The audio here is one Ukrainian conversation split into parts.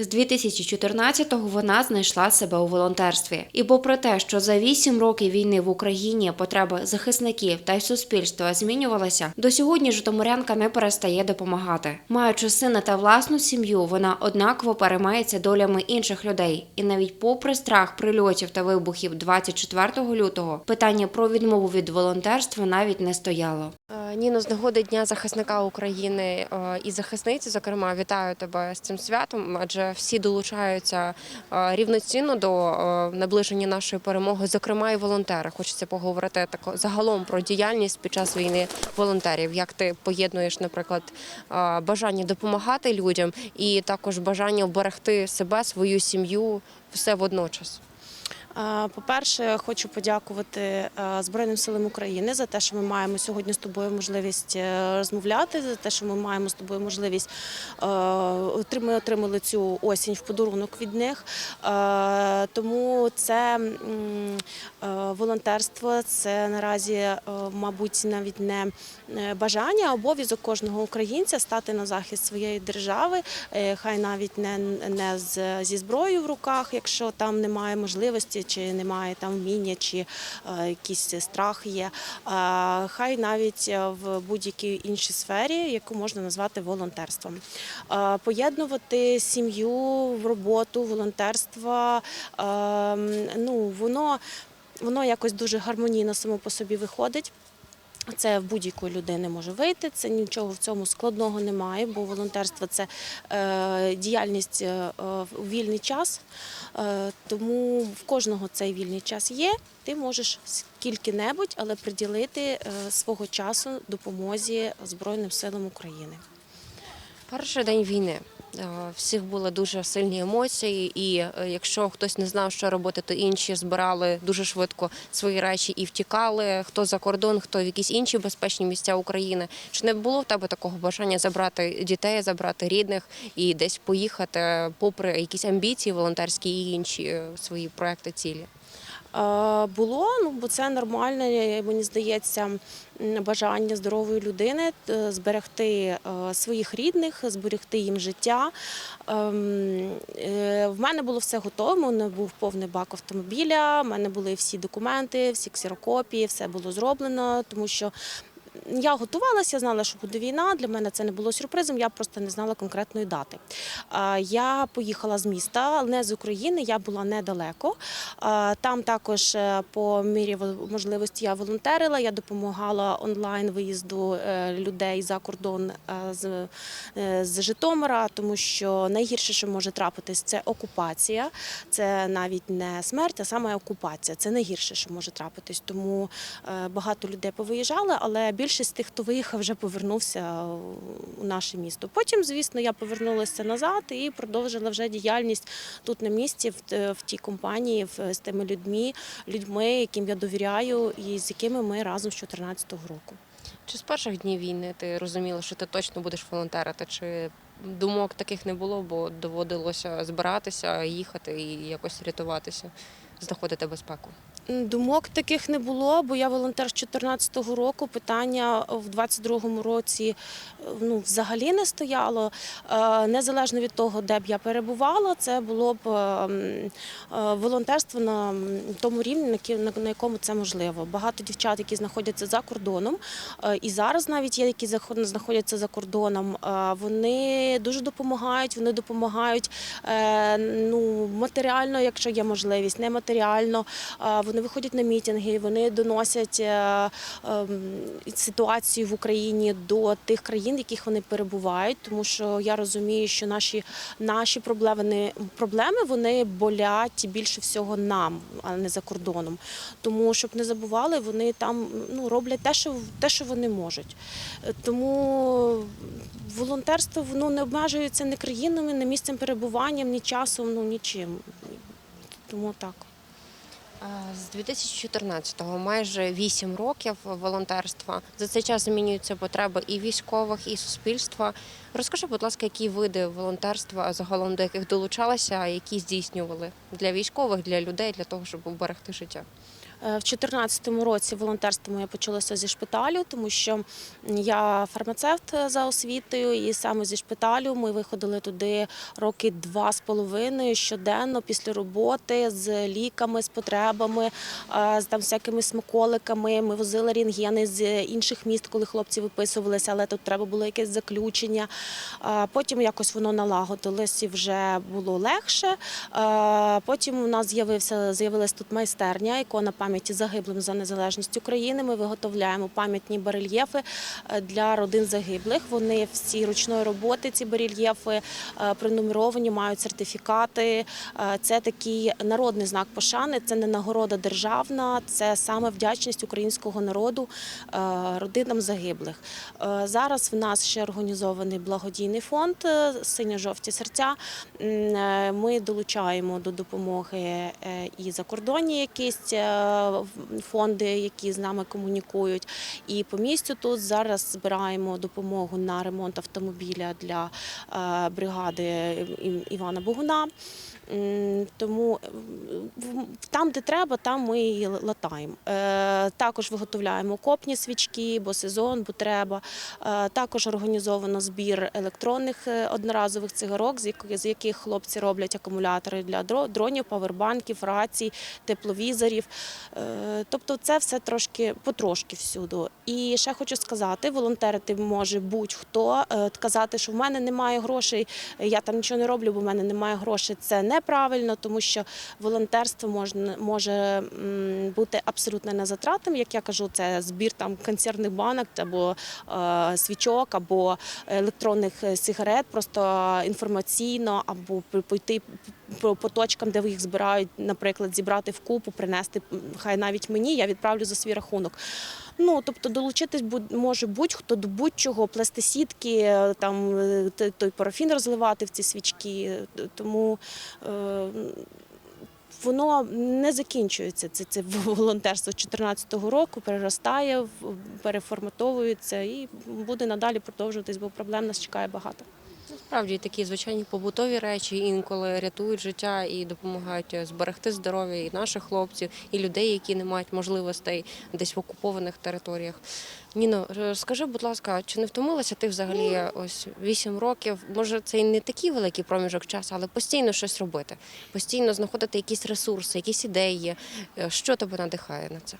З 2014-го вона знайшла себе у волонтерстві. І попри те, що за вісім років війни в Україні потреби захисників та й суспільства змінювалися, до сьогодні житомирянка не перестає допомагати. Маючи сина та власну сім'ю, вона однаково переймається долями інших людей. І навіть попри страх прильотів та вибухів 24 лютого, питання про відмову від волонтерства навіть не стояло. Е, Ніно, з нагоди Дня захисника України е, і захисниці, зокрема, вітаю тебе з цим святом, адже всі долучаються е, рівноцінно до е, наближення нашої перемоги, зокрема і волонтери. Хочеться поговорити тако загалом про діяльність під час війни волонтерів. Як ти поєднуєш, наприклад, е, бажання допомагати людям і також бажання вберегти себе, свою сім'ю, все водночас. Е, По-перше, хочу подякувати е, Збройним силам України за те, що ми маємо сьогодні з тобою можливість е, розмовляти, за те, що ми маємо з тобою можливість ми отримали цю осінь в подарунок від них. Тому це волонтерство, це наразі, мабуть, навіть не бажання, а обов'язок кожного українця стати на захист своєї держави, хай навіть не, не зі зброєю в руках, якщо там немає можливості, чи немає там вміння, чи е, якийсь страх є. А хай навіть е, в будь-якій іншій сфері, яку можна назвати волонтерством. Е, Поєднувати сім'ю, в роботу, волонтерство, е, ну воно, воно якось дуже гармонійно само по собі виходить. Це в будь-якої людини може вийти. Це нічого в цьому складного немає, бо волонтерство це е, діяльність е, у вільний час. Е, тому в кожного цей вільний час є. Ти можеш скільки-небудь, але приділити е, свого часу допомозі Збройним силам України. Перший день війни. Е, Всіх були дуже сильні емоції, і е, якщо хтось не знав, що робити, то інші збирали дуже швидко свої речі і втікали. Хто за кордон, хто в якісь інші безпечні місця України. Чи не було в тебе такого бажання забрати дітей, забрати рідних і десь поїхати, попри якісь амбіції волонтерські і інші е, свої проекти, цілі? Е, Було, ну бо це нормальне, мені здається, бажання здорової людини е, зберегти е, своїх рідних, зберегти їм життя. Ем, В мене було все готове, У мене був повний бак автомобіля. в мене були всі документи, всі ксерокопії, все було зроблено, тому що. Я готувалася, знала, що буде війна. Для мене це не було сюрпризом. Я просто не знала конкретної дати. Я поїхала з міста, не з України. Я була недалеко. Там також е, по мірі можливості я волонтерила. Я допомагала онлайн виїзду е, людей за кордон е, з, з Житомира, тому що найгірше, що може трапитись, це окупація. Це навіть не смерть, а саме окупація. Це найгірше, що може трапитись. Тому багато людей повиїжджали, але більшість тих, хто виїхав, вже повернувся у наше місто. Потім, звісно, я повернулася назад і продовжила вже діяльність тут на місці, в, тій компанії, з тими людьми, людьми, яким я довіряю, і з якими ми разом з 2014 року. Чи з перших днів війни ти розуміла, що ти точно будеш волонтерити? Чи думок таких не було, бо доводилося збиратися, їхати і якось рятуватися, знаходити безпеку? Думок таких не було, бо я волонтер з 2014 року. Питання в 2022 році е, ну, взагалі не стояло. Е, Незалежно від того, де б я перебувала, це було б е, м, е, волонтерство на тому рівні, на якому це можливо. Багато дівчат, які знаходяться за кордоном, і зараз навіть є, які знаходяться за кордоном, вони дуже допомагають. Вони допомагають ну, матеріально, якщо є можливість, нематеріально. Е, Вони виходять на мітинги, вони доносять е, ем, ситуацію в Україні до тих країн, в яких вони перебувають, тому що я розумію, що наші, наші проблеми, проблеми вони болять більше всього нам, а не за кордоном. Тому, щоб не забували, вони там ну, роблять те, що, те, що вони можуть. Е, Тому волонтерство воно не обмежується ні країнами, ні місцем перебування, ні часом, ну нічим. Тому так. А, З 2014-го майже 8 років волонтерства. За цей час змінюються потреби і військових, і суспільства. Розкажи, будь ласка, які види волонтерства загалом до яких долучалася, які здійснювали для військових, для людей, для того, щоб уберегти життя. Е, В 2014 році волонтерство моє почалося зі шпиталю, тому що я фармацевт е, за освітою, і саме зі шпиталю ми виходили туди роки два з половиною щоденно після роботи з ліками, з потребами, е, з там всякими смаколиками. Ми возили рентгени з інших міст, коли хлопці виписувалися, але тут треба було якесь заключення. Потім якось воно налагодилось і вже було легше. Потім у нас з'явився з'явилась тут майстерня, ікона пам'яті загиблим за незалежність України. Ми виготовляємо пам'ятні барельєфи е, для родин загиблих. Вони всі ручної роботи, ці барельєфи е, пронумеровані, мають сертифікати. Е, Це такий народний знак пошани. Це не нагорода державна, це саме вдячність українського народу родинам загиблих. Зараз в нас ще організований благодійний фонд Синьо-жовті серця. Ми долучаємо до допомоги і закордонні якісь фонди, які з нами комунікують. І по місцю тут зараз збираємо допомогу на ремонт автомобіля для е, бригади Івана Богуна. Тому там, де треба, там ми і латаємо. Е, Також виготовляємо окопні свічки, бо сезон, бо треба. Е, Також організовано збір електронних е, одноразових цигарок, з яких, хлопці роблять акумулятори для дронів, павербанків, рацій, тепловізорів. Тобто це все трошки потрошки всюду. І ще хочу сказати, волонтерити може будь-хто. Казати, що в мене немає грошей, я там нічого не роблю, бо в мене немає грошей. Це неправильно, тому що волонтерство можна може бути абсолютно незатратним. Як я кажу, це збір там консервних банок або е, свічок, або електронних е, сигарет, просто інформаційно, або пойти по, по точкам, де ви їх збирають, наприклад, зібрати в купу, принести хай навіть мені, я відправлю за свій рахунок. Ну, тобто долучитись може будь-хто до будь-чого, плести сітки, е, там е, той парафін розливати в ці свічки. Тому е, воно не закінчується. Це, це волонтерство з 2014 року переростає, переформатовується і буде надалі продовжуватись, бо проблем нас чекає багато. Справді такі звичайні побутові речі інколи рятують життя і допомагають зберегти здоров'я і наших хлопців, і людей, які не мають можливостей десь в окупованих територіях. Ніно, скажи, будь ласка, чи не втомилася ти взагалі ось 8 років? Може, це і не такий великий проміжок часу, але постійно щось робити, постійно знаходити якісь ресурси, якісь ідеї. Е, Що тебе надихає на це?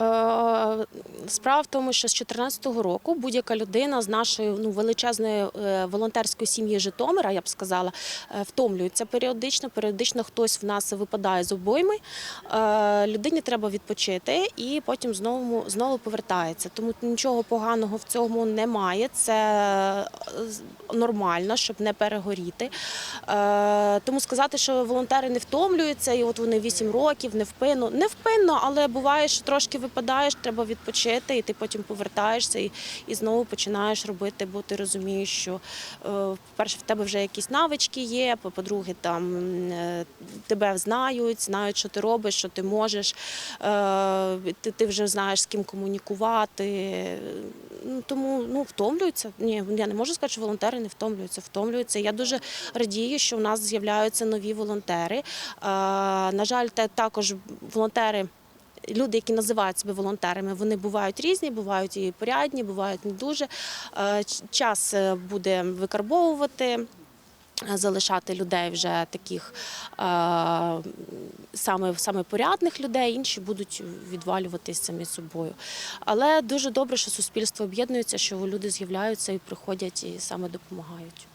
Е, Справа в тому, що з 2014 року будь-яка людина з нашої ну, величезної е, волонтерської сім'ї Житомира, я б сказала, е, втомлюється періодично. Періодично хтось в нас випадає з обойми. Людині треба відпочити і потім знову, знову повертається. Тому нічого поганого в цьому немає. Це нормально, щоб не перегоріти. Тому сказати, що волонтери не втомлюються, і от вони 8 років невпинно. Невпинно, але буває, що трошки випадаєш, треба відпочити, і ти потім повертаєшся і, і знову починаєш робити, бо ти розумієш, що е, по-перше, в тебе вже якісь навички є, по- по-друге, там е, тебе знають, знають, що ти робиш, що ти можеш. Е, Ти, ти вже знаєш, з ким комунікувати. Ну, тому ну, втомлюються. Ні, я не можу сказати, що волонтери не втомлюються, втомлюються. Я дуже радію, що в нас з'являються нові волонтери. На жаль, також волонтери. Люди, які називають себе волонтерами, вони бувають різні, бувають і порядні, бувають не дуже. Е, Час е, буде викарбовувати. е, Залишати людей вже таких саме, саме порядних людей, інші будуть відвалюватись самі собою. Але дуже добре, що суспільство об'єднується, що люди з'являються і приходять і саме допомагають.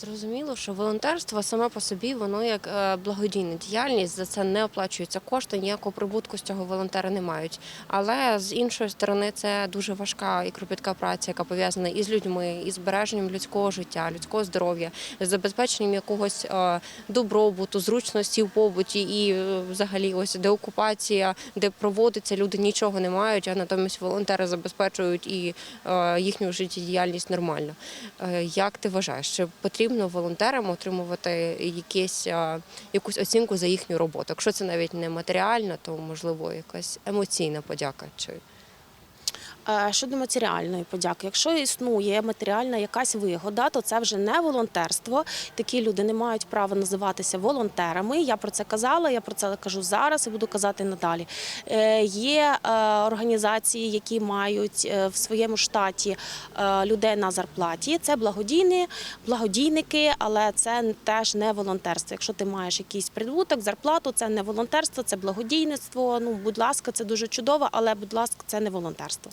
Зрозуміло, що волонтерство саме по собі воно як е, благодійна діяльність, за це не оплачується кошти, ніякого прибутку з цього волонтери не мають. Але з іншої сторони, це дуже важка і кропітка праця, яка пов'язана і з людьми, і збереженням людського життя, людського здоров'я, з забезпеченням якогось е, добробуту, зручності в побуті і е, взагалі ось деокупація, де проводиться, люди нічого не мають, а натомість волонтери забезпечують і їхню життєдіяльність нормально. Як ти вважаєш, чи потрібно волонтерам отримувати якісь, якусь оцінку за їхню роботу? Якщо це навіть не матеріальна, то можливо якась емоційна подяка. Чи Щодо матеріальної подяки, якщо існує матеріальна якась вигода, то це вже не волонтерство. Такі люди не мають права називатися волонтерами. Я про це казала, я про це кажу зараз і буду казати надалі. Е, Є е, організації, які мають е, в своєму штаті е, людей на зарплаті. Це благодійні, благодійники, але це теж не волонтерство. Якщо ти маєш якийсь прибуток, зарплату, це не волонтерство, це благодійництво. Ну, будь ласка, це дуже чудово, але будь ласка, це не волонтерство.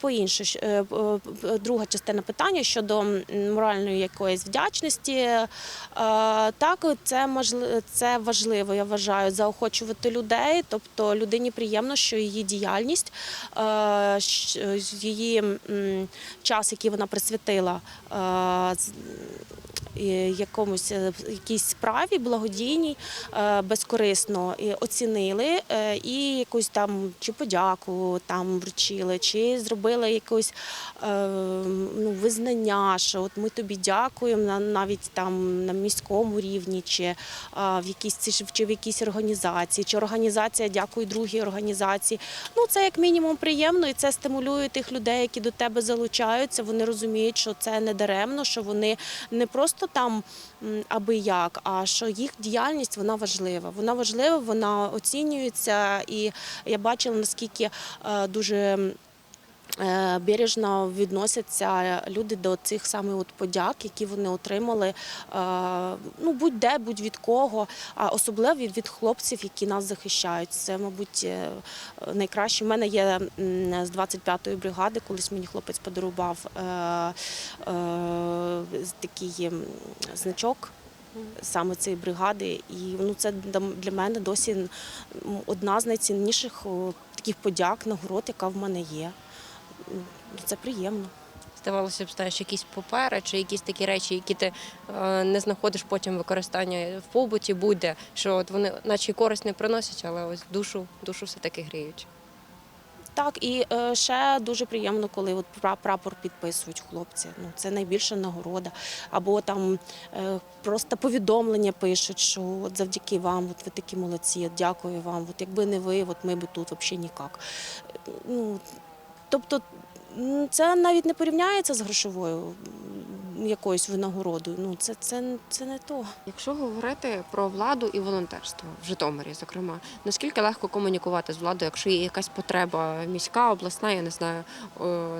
По інше, е, друга частина питання щодо моральної якоїсь вдячності. Е, Так, це можливо, це важливо, я вважаю, заохочувати людей. Тобто людині приємно, що її діяльність, е, її час, який вона присвятила е, якомусь е, якійсь справі благодійній, е, безкорисно оцінили е, і якусь там чи подяку там вручили, чи зробили якусь е, ну, визнання, що от ми тобі дякуємо навіть там на міському рівні, чи е, в якійсь чи в якійсь організації, чи організація дякує другій організації. Ну це як мінімум приємно, і це стимулює тих людей, які до тебе залучаються. Вони розуміють, що це не даремно, що вони не просто там аби як, а що їх діяльність вона важлива. Вона важлива, вона оцінюється, і я бачила наскільки е, дуже. Е, Бережно відносяться люди до цих саме от подяк, які вони отримали. е, Ну будь-де, будь від кого, а особливо від, хлопців, які нас захищають. Це, мабуть, е, найкраще. У мене є з 25-ї бригади, колись мені хлопець подарував такий значок. Саме цієї бригади, і ну це для мене досі одна з найцінніших таких подяк, нагород, яка в мене є. Це приємно. Здавалося б, знаєш, якісь папери чи якісь такі речі, які ти е, не знаходиш потім використання в побуті, будь-де, що от вони наче й користь не приносять, але ось душу, душу все-таки гріють. Так, і е, ще дуже приємно, коли от пра- прапор підписують хлопці. Ну це найбільша нагорода. Або там е, просто повідомлення пишуть, що от завдяки вам, от ви такі молодці, от дякую вам. От якби не ви, от ми би тут взагалі ніяк. Е, Ну, тобто це навіть не порівняється з грошовою якоюсь винагородою. Ну це, це, це не то. Якщо говорити про владу і волонтерство в Житомирі, зокрема, наскільки легко комунікувати з владою, якщо є якась потреба міська, обласна, я не знаю,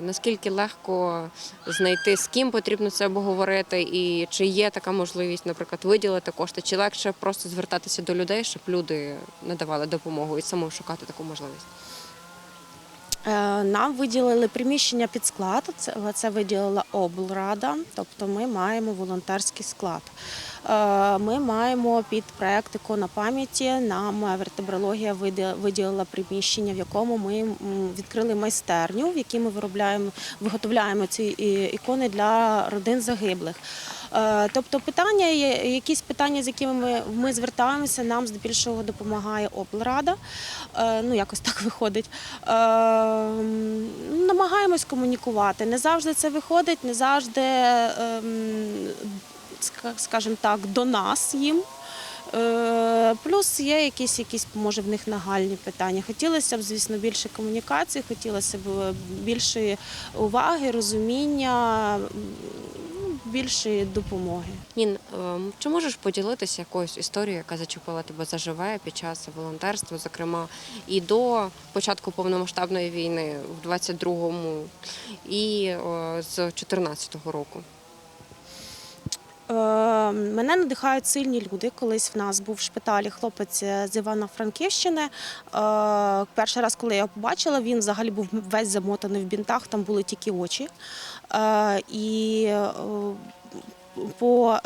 наскільки легко знайти, з ким потрібно це обговорити, і чи є така можливість, наприклад, виділити кошти, чи легше просто звертатися до людей, щоб люди надавали допомогу і самому шукати таку можливість? Е, Нам виділили приміщення під склад. Це, виділила облрада, тобто ми маємо волонтерський склад. Е, Ми маємо під проект «Ікона пам'яті. Нам вертебрологія виділила приміщення, в якому ми відкрили майстерню, в якій ми виготовляємо ці ікони для родин загиблих. Е, Тобто питання, якісь питання, з якими ми, звертаємося, нам здебільшого допомагає облрада. Е, Ну, якось так виходить. Е, Намагаємось комунікувати. Не завжди це виходить, не завжди, ем, скажімо так, до нас їм. Плюс є якісь, якісь, може, в них нагальні питання. Хотілося б, звісно, більше комунікації, хотілося б більше уваги, розуміння, більше допомоги. Нін, ем, чи можеш поділитися якоюсь історією, яка зачепила тебе заживе під час волонтерства, зокрема, і до початку повномасштабної війни в 22-му, і з 14-го року? Мене надихають сильні люди. Колись в нас був в шпиталі хлопець е, з Івано-Франківщини. Е, Перший раз, коли я його побачила, він взагалі був весь замотаний в бінтах, там були тільки очі. Е, І по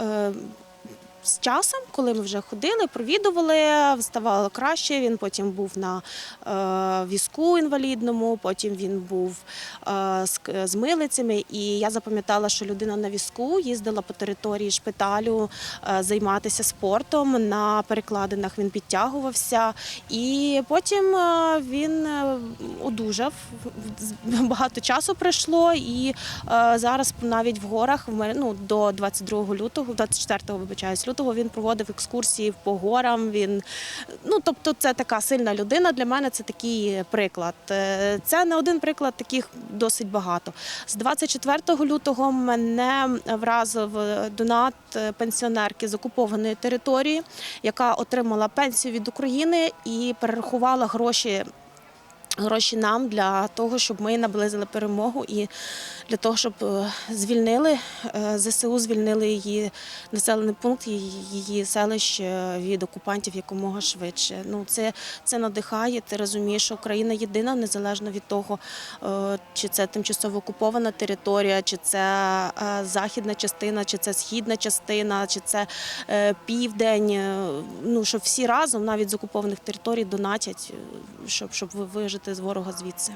з часом, коли ми вже ходили, провідували, ставало краще. Він потім був на е, візку інвалідному, потім він був е, з, милицями. І я запам'ятала, що людина на візку їздила по території шпиталю е, займатися спортом. На перекладинах він підтягувався. І потім він одужав. Багато часу пройшло, і зараз навіть в горах ну, до 22 лютого, 24 вибачаюсь, лютого він проводив екскурсії по горам. Він ну тобто, це така сильна людина. Для мене це такий приклад. Е, Це не один приклад, таких досить багато. З 24 лютого мене вразив донат пенсіонерки з окупованої території, яка отримала пенсію від України і перерахувала гроші. Гроші нам для того, щоб ми наблизили перемогу і для того, щоб е, звільнили е, ЗСУ, звільнили її населений пункт, її, селище від окупантів якомога швидше. Ну це, це надихає. Ти розумієш, що Україна єдина, незалежно від того, е, чи це тимчасово окупована територія, чи це західна частина, чи це східна частина, чи це південь. Ну що всі разом, навіть з окупованих територій, донатять, щоб, щоб ви- вижити з ворога звідси.